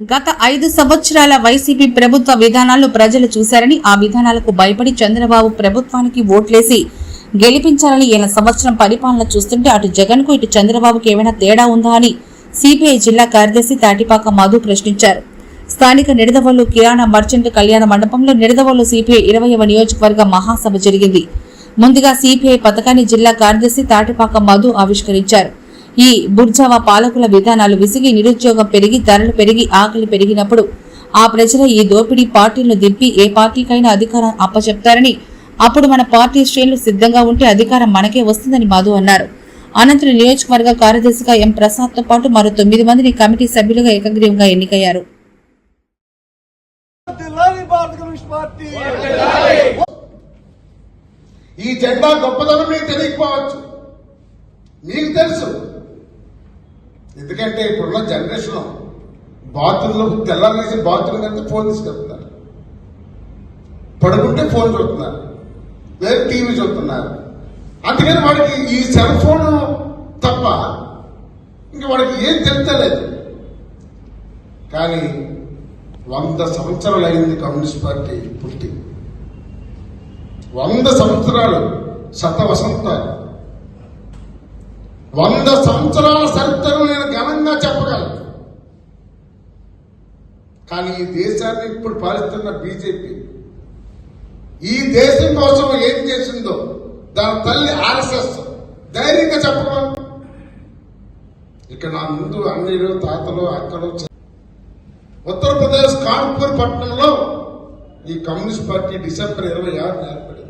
గత ఐదు సంవత్సరాల వైసీపీ ప్రభుత్వ విధానాలు ప్రజలు చూశారని ఆ విధానాలకు భయపడి చంద్రబాబు ప్రభుత్వానికి ఓట్లేసి గెలిపించాలని ఈయన సంవత్సరం పరిపాలన చూస్తుంటే అటు జగన్కు ఇటు చంద్రబాబుకి ఏమైనా తేడా ఉందా అని సిపిఐ జిల్లా కార్యదర్శి తాటిపాక మధు ప్రశ్నించారు. స్థానిక నిడదవోలు కిరాణా మర్చెంట్ కళ్యాణ మండపంలో నిడదవోలు సిపిఐ ఇరవైవ నియోజకవర్గ మహాసభ జరిగింది. ముందుగా సిపిఐ పథకాన్ని జిల్లా కార్యదర్శి తాటిపాక మధు ఆవిష్కరించారు. ఈ బుర్జావా పాలకుల విధానాలు విసిగి నిరుద్యోగం పెరిగి ధరలు పెరిగి ఆకలి పెరిగినప్పుడు ఆ ప్రజల ఈ దోపిడీ పార్టీలను దింపి ఏ పార్టీకైనా అధికారం అప్పచెప్తారని అప్పుడు మన పార్టీ శ్రేణులు సిద్ధంగా ఉంటే అధికారం మనకే వస్తుందని మాధు అన్నారు. అనంతరం నియోజకవర్గ కార్యదర్శిగా ఎం ప్రసాద్తో పాటు మరో తొమ్మిది మందిని కమిటీ సభ్యులుగా ఏకగ్రీవంగా ఎన్నికయ్యారు. ఈ జెండా గొప్పదనం మీకు తెలియకపోవచ్చు. మీకు తెలుసు ఎందుకంటే ఇప్పుడున్న జనరేషన్ బాత్రూంలో తెల్లారేసి బాత్రూమ్ కంటే ఫోన్ తీసుకెళ్తున్నారు. పడుకుంటే ఫోన్ చూస్తున్నారు. లేదా టీవీ చూస్తున్నారు. అందుకని వాడికి ఈ సెల్ ఫోన్ తప్ప ఇంక వాడికి ఏం తెలుస్తలేదు. కానీ వంద సంవత్సరాలు అయింది కమ్యూనిస్ట్ పార్టీ పుట్టి. వంద సంవత్సరాలు శత వసంతాలు వంద సంవత్సరాల చరిత్రను నేను ఘనంగా చెప్పగలను. కానీ ఈ దేశాన్ని ఇప్పుడు పాలిస్తున్న బీజేపీ ఈ దేశం కోసం ఏం చేసిందో దాని తల్లి ఆర్ఎస్ఎస్ ధైర్యంగా చెప్పగలను. ఇక్కడ నా ముందు అన్నయ్యలు తాతలు అక్కలు ఉత్తరప్రదేశ్ కాన్పూర్ పట్టణంలో ఈ కమ్యూనిస్ట్ పార్టీ డిసెంబర్ ఇరవై ఆరు ఏర్పడింది.